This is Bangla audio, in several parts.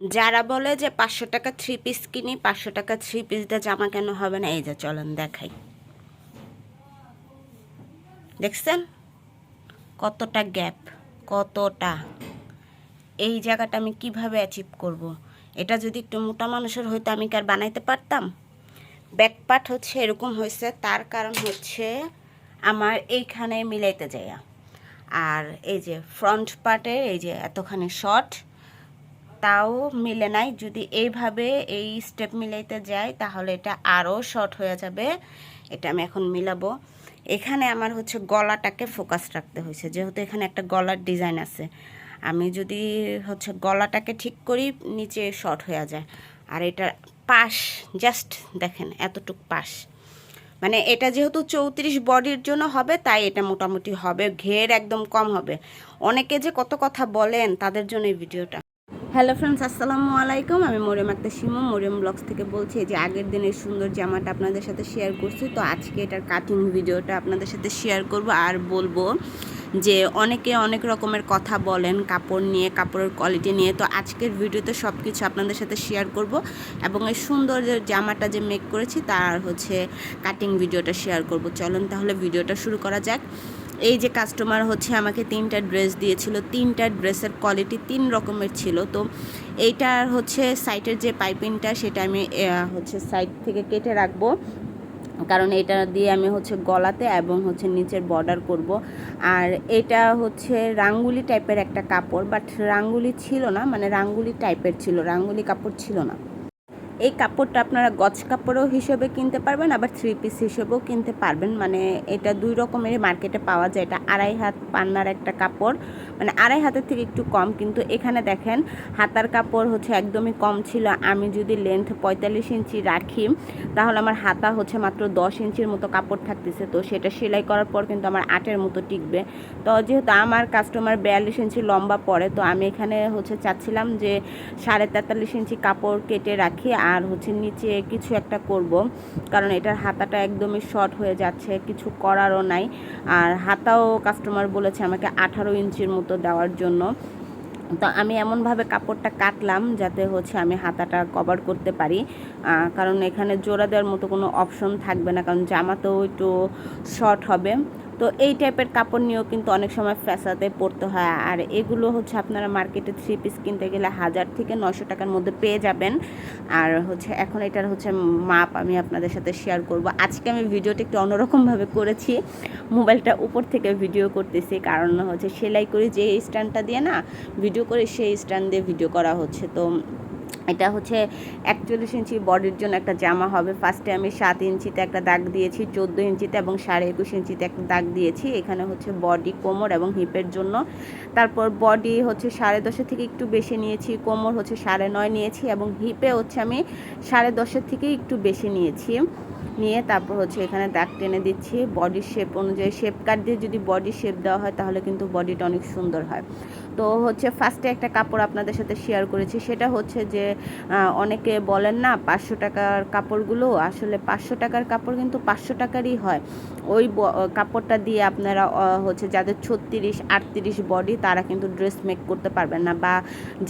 যারা বলে যে পাঁচশো টাকা থ্রি পিস কিনি, পাঁচশো টাকা থ্রি পিস দিয়ে জামা কেন হবে না? এই যে চলেন দেখাই। দেখছেন? কতটা গ্যাপ কতটা। এই জায়গাটা আমি কীভাবে অ্যাচিভ করব। এটা যদি একটু মোটা মানুষের হয়তো আমি কি আর বানাইতে পারতাম? ব্যাক পার্ট হচ্ছে এরকম হয়েছে, তার কারণ হচ্ছে আমার এইখানে মিলাইতে যাইয়া। আর এই যে ফ্রন্ট পার্টের এই যে এতখানি শর্ট তাও মিলে নাই। যদি এইভাবে এই স্টেপ মিলাইতে যাই তাহলে এটা আরও শর্ট হয়ে যাবে। এটা আমি এখন মিলাবো। এখানে আমার হচ্ছে গলাটাকে ফোকাস রাখতে হয়েছে। যেহেতু এখানে একটা গলার ডিজাইন আছে। আমি যদি হচ্ছে গলাটাকে ঠিক করি, নিচে শর্ট হয়ে যায়। আর এটা পাশ জাস্ট দেখেন, এতটুক পাশ। মানে এটা যেহেতু চৌত্রিশ বডির জন্য হবে, তাই এটা মোটামুটি হবে। ঘের একদম কম হবে। অনেকে যে কত কথা বলেন, তাদের জন্য এই ভিডিওটা হ্যালো ফ্রেন্ডস, আসসালামু আলাইকুম। আমি মরিয়ম একটা সিমো মরিয়ম ব্লগস থেকে বলছি যে আগের দিনের সুন্দর জামাটা আপনাদের সাথে শেয়ার করছি, তো আজকে এটার কাটিং ভিডিওটা আপনাদের সাথে শেয়ার করব আর বলব যে অনেকে অনেক রকমের কথা বলেন কাপড় নিয়ে, কাপড়ের কোয়ালিটি নিয়ে, তো আজকের ভিডিওতে সব কিছু আপনাদের সাথে শেয়ার করব এবং এই সুন্দর যে জামাটা যে মেক করেছি, তার হচ্ছে কাটিং ভিডিওটা শেয়ার করব। চলুন তাহলে ভিডিওটা শুরু করা যাক। এই যে কাস্টমার হচ্ছে আমাকে তিনটা ড্রেস দিয়েছিল, তিনটা ড্রেসের কোয়ালিটি তিন রকমের ছিল। তো এইটার হচ্ছে সাইটের যে পাইপিংটা সেটা আমি হচ্ছে সাইড থেকে কেটে রাখব। কারণ এটা দিয়ে আমি হচ্ছে গলাতে এবং হচ্ছে নিচের বর্ডার করব। আর এটা হচ্ছে রাঙ্গুলি টাইপের একটা কাপড় বাট রাঙ্গুলি ছিল না মানে রাঙ্গুলি টাইপের ছিল, রাঙ্গুলি কাপড় ছিল না। এই কাপড়টা আপনারা গজ কাপড়ও হিসেবে কিনতে পারবেন, আবার থ্রি পিস হিসেবেও কিনতে পারবেন। মানে এটা দুই রকমের মার্কেটে পাওয়া যায়। এটা আড়াই হাত পান্নার একটা কাপড়। মানে আড়াই হাতের থেকে একটু কম, কিন্তু এখানে দেখেন হাতার কাপড় হচ্ছে একদমই কম ছিল। আমি যদি লেন্থ পঁয়তাল্লিশ ইঞ্চি রাখি, তাহলে আমার হাতা হচ্ছে মাত্র দশ ইঞ্চির মতো কাপড় থাকতেছে। তো সেটা সেলাই করার পর কিন্তু আমার আটের মতো টিকবে। তো যেহেতু আমার কাস্টমার বিয়াল্লিশ ইঞ্চি লম্বা পড়ে তো আমি এখানে হচ্ছে চাচ্ছিলাম যে সাড়ে তেতাল্লিশ ইঞ্চি কাপড় কেটে রাখি। আর হচ্ছে নিচে কিছু একটা করব। কারণ এটার হাতাটা একদমই শর্ট হয়ে যাচ্ছে, কিছু করারও নাই। আর হাতাও কাস্টমার বলেছে আমাকে আঠারো ইঞ্চির মতো দেওয়ার জন্য। তো আমি এমনভাবে কাপড়টা কাটলাম যাতে হচ্ছে আমি হাতাটা কভার করতে পারি। কারণ এখানে জোড়া দেওয়ার মতো কোনো অপশন থাকবে না, কারণ জামাতেও একটু শর্ট হবে। তো এই টাইপের কাপড় নিয়েও কিন্তু অনেক সময় ফ্যাসাতে পড়তে হয়। আর এগুলো হচ্ছে আপনারা মার্কেটে থ্রি পিস কিনতে গেলে হাজার থেকে নশো টাকার মধ্যে পেয়ে যাবেন। আর হচ্ছে এখন এটার হচ্ছে মাপ আমি আপনাদের সাথে শেয়ার করব। আজকে আমি ভিডিওটা একটু অন্যরকমভাবে করেছি। মোবাইলটা উপর থেকে ভিডিও করতেছি। কারণ হচ্ছে সেলাই করে যে স্ট্যান্ডটা দিয়ে না ভিডিও করে সেই স্ট্যান্ড দিয়ে ভিডিও করা হচ্ছে। তো এটা হচ্ছে একচল্লিশ ইঞ্চি বডির জন্য একটা জামা হবে। ফার্স্টে আমি সাত ইঞ্চিতে একটা দাগ দিয়েছি, চোদ্দ ইঞ্চিতে এবং সাড়ে একুশ ইঞ্চিতে একটা দাগ দিয়েছি। এখানে হচ্ছে বডি কোমর এবং হিপের জন্য। তারপর বডি হচ্ছে সাড়ে দশের থেকে একটু বেশি নিয়েছি, কোমর হচ্ছে সাড়ে নয় নিয়েছি এবং হিপে হচ্ছে আমি সাড়ে দশের থেকে একটু বেশি নিয়েছি। নিয়ে তারপর হচ্ছে এখানে দাগ টেনে দিচ্ছি। বডি শেপ অনুযায়ী শেপ কাট দিয়ে যদি বডি শেপ দেওয়া হয় তাহলে কিন্তু বডিটা অনেক সুন্দর হয়। তো হচ্ছে ফার্স্টে একটা কাপড় আপনাদের সাথে শেয়ার করেছি। সেটা হচ্ছে যে অনেকে বলেন না পাঁচশো টাকার কাপড়গুলো আসলে পাঁচশো টাকার কাপড় কিন্তু পাঁচশো টাকারই হয়। ওই কাপড়টা দিয়ে আপনারা হচ্ছে যাদের ছত্রিশ, আটত্রিশ বডি তারা কিন্তু ড্রেস মেক করতে পারবেন না। বা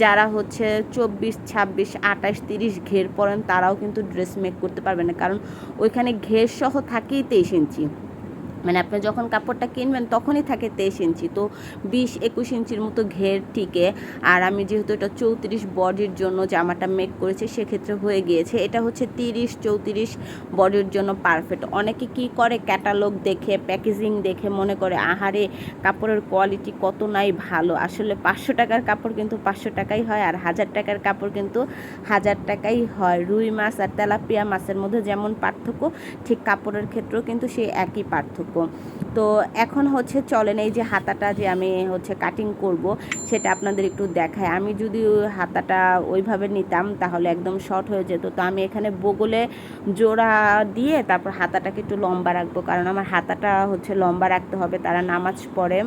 যারা হচ্ছে চব্বিশ, ছাব্বিশ, আঠাশ, তিরিশ ঘের পরেন তারাও কিন্তু ড্রেস মেক করতে পারবেন না। কারণ ওইখানে ঘের সহ থাকেই তেইশ ইঞ্চি। মানে আপনি যখন কাপড়টা কিনবেন তখনই থাকে তেইশ ইঞ্চি। তো বিশ, একুশ ইঞ্চির মতো ঘের টিকে। আর আমি যেহেতু এটা চৌত্রিশ বডির জন্য জামাটা মেক করেছি, সেক্ষেত্রে হয়ে গিয়েছে। এটা হচ্ছে তিরিশ, চৌত্রিশ বডির জন্য পারফেক্ট অনেকে কি করে? ক্যাটালগ দেখে প্যাকেজিং দেখে মনে করে, আহারে, কাপড়ের কোয়ালিটি কত নাই ভালো। আসলে পাঁচশো টাকার কাপড় কিন্তু পাঁচশো টাকাই হয়, আর হাজার টাকার কাপড় কিন্তু হাজার টাকাই হয়। রুই মাছ আর তেলাপিয়া মাছের মধ্যে যেমন পার্থক্য, ঠিক কাপড়ের ক্ষেত্রেও কিন্তু সেই একই পার্থক্য। তো এখন হচ্ছে চলেন এই যে হাতাটা যে আমি হচ্ছে কাটিং করব, সেটা আপনাদের একটু দেখায় আমি যদি হাতাটা ওইভাবে নিতাম, তাহলে একদম শর্ট হয়ে যেত। তো আমি এখানে বগলে জোড়া দিয়ে তারপর হাতাটাকে একটু লম্বা রাখব, কারণ আমার হাতাটা হচ্ছে লম্বা রাখতে হবে, তারা নামাজ পড়ে।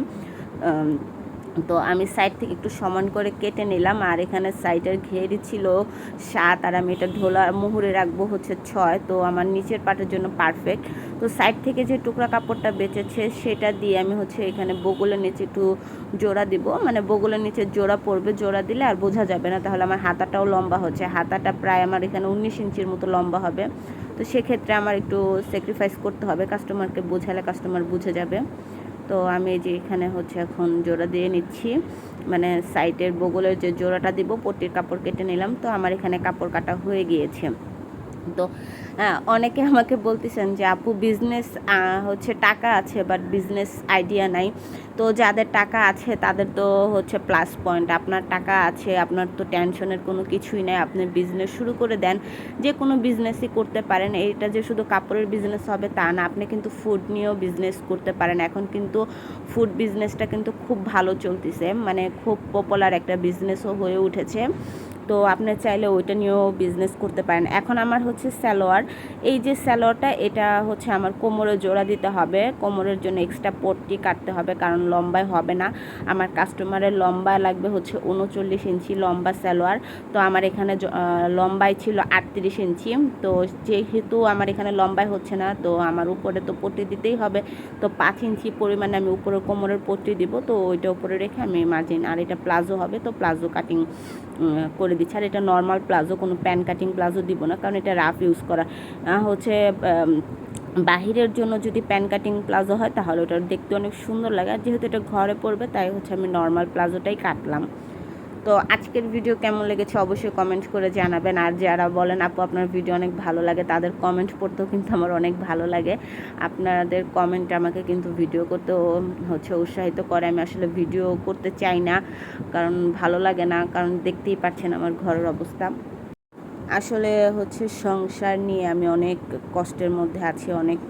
তো আমি সাইড থেকে একটু সমান করে কেটে নিলাম, আর এখানে সাইডের ঘেরি ছিল সাত, আর আমি এটা ঢোলা মুহুরে রাখব হচ্ছে ছয়, তো আমার নিচের পাটের জন্য পারফেক্ট তো সাইড থেকে যে টুকরা কাপড়টা বেঁচেছে সেটা দিয়ে আমি হচ্ছে এখানে বগুলের নিচে একটু জোড়া দিব। মানে বগুলের নিচে জোড়া পড়বে, জোড়া দিলে আর বোঝা যাবে না, তাহলে আমার হাতাটাও লম্বা হচ্ছে। হাতাটা প্রায় আমার এখানে উনিশ ইঞ্চির মতো লম্বা হবে। তো সেক্ষেত্রে আমার একটু স্যাক্রিফাইস করতে হবে কাস্টমারকে বোঝালে কাস্টমার বুঝে যাবে। তো আমি যে এখানে হচ্ছে এখন জোড়া দিয়ে নিচ্ছি। মানে সাইডের বগলের যে জোড়াটা দিব পটির কাপড় কেটে নিলাম। তো আমার এখানে কাপড় কাটা হয়ে গিয়েছে। তো হ্যাঁ, অনেকে আমাকে বলতেছেন যে আপু বিজনেস হচ্ছে টাকা আছে বাট বিজনেস আইডিয়া নাই। তো যাদের টাকা আছে তাদের তো হচ্ছে প্লাস পয়েন্ট আপনার টাকা আছে আপনার তো টেনশনের কোনো কিছুই নেই। আপনি বিজনেস শুরু করে দেন। যে কোনো বিজনেসই করতে পারেন। এইটা যে শুধু কাপড়ের বিজনেস হবে তা না আপনি কিন্তু ফুড নিয়েও বিজনেস করতে পারেন। এখন কিন্তু ফুড বিজনেসটা কিন্তু খুব ভালো চলতেছে। মানে খুব পপুলার একটা বিজনেসও হয়ে উঠেছে। তো আপনি চাইলে ওইটা নিয়েও বিজনেস করতে পারেন। এখন আমার হচ্ছে স্যালোয়ার এই যে স্যালোয়ারটা এটা হচ্ছে আমার কোমরে জোড়া দিতে হবে। কোমরের জন্য এক্সট্রা পট্টি কাটতে হবে, কারণ লম্বায় হবে না। আমার কাস্টমারের লম্বা লাগবে হচ্ছে উনচল্লিশ ইঞ্চি লম্বা স্যালোয়ার তো আমার এখানে লম্বায় ছিল আটত্রিশ ইঞ্চি। তো যেহেতু আমার এখানে লম্বায় হচ্ছে না, তো আমার উপরে তো পট্টি দিতেই হবে। তো পাঁচ ইঞ্চি পরিমাণে আমি উপরে কোমরের পট্টি দিব। তো ওইটা উপরে রেখে আমি মার্জিন আর এটা প্লাজো হবে, তো প্লাজো কাটিং করে দিচ্ছি। আর এটা নর্মাল প্লাজো, কোনো প্যান কাটিং প্লাজো দিব না, কারণ এটা রাফ ইউজ করা। হচ্ছে বাহিরের জন্য যদি প্যান কাটিং প্লাজো হয়, তাহলে ওটা দেখতে অনেক সুন্দর লাগে। আর যেহেতু এটা ঘরে পড়বে তাই হচ্ছে আমি নর্মাল প্লাজোটাই কাটলাম। তো আজকের ভিডিও কেমন লেগেছে অবশ্যই কমেন্ট করে জানাবেন। আর যারা বলেন, আপু, আপনার ভিডিও অনেক ভালো লাগে, তাদের কমেন্ট পড়তেও কিন্তু আমার অনেক ভালো লাগে। আপনাদের কমেন্ট আমাকে কিন্তু ভিডিও করতেও হচ্ছে উৎসাহিত করে। আমি আসলে ভিডিও করতে চাই না, কারণ ভালো লাগে না, কারণ দেখতেই পাচ্ছেন আমার ঘরের অবস্থা। আসলে হচ্ছে সংসার নিয়ে আমি অনেক কষ্টের মধ্যে আছি, অনেক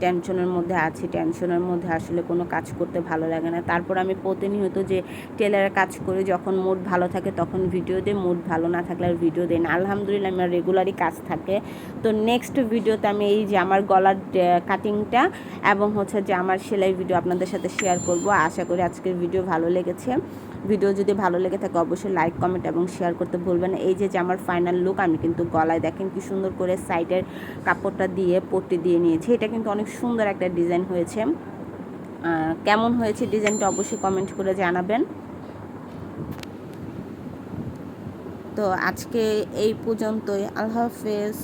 টেনশনের মধ্যে আছি। টেনশনের মধ্যে আসলে কোনো কাজ করতে ভালো লাগে না। তারপর আমি প্রতিনিয়ত যে টেলারের কাজ করি, যখন মুড ভালো থাকে তখন ভিডিও দিই মুড ভালো না থাকলে আর ভিডিও দিই না। আলহামদুলিল্লাহ আমার রেগুলারই কাজ থাকে। তো নেক্সট ভিডিওতে আমি এই যে আমার গলার কাটিংটা এবং হচ্ছে যে আমার সেলাই ভিডিও আপনাদের সাথে শেয়ার করব। আশা করি আজকের ভিডিও ভালো লেগেছে। ভিডিও যদি ভালো লেগে থাকে অবশ্যই লাইক কমেন্ট এবং শেয়ার করতে ভুলবেন এই যে আমার ফাইনাল লুক আমি কিন্তু গলায় দেখেন কি সুন্দর করে সাইডের কাপড়টা দিয়ে পট্টি দিয়ে নিয়েছি। এটা কিন্তু অনেক সুন্দর একটা ডিজাইন হয়েছে। কেমন হয়েছে ডিজাইনটা অবশ্যই কমেন্ট করে জানাবেন। তো আজকে এই পর্যন্তই। আল্লাহ হাফেজ।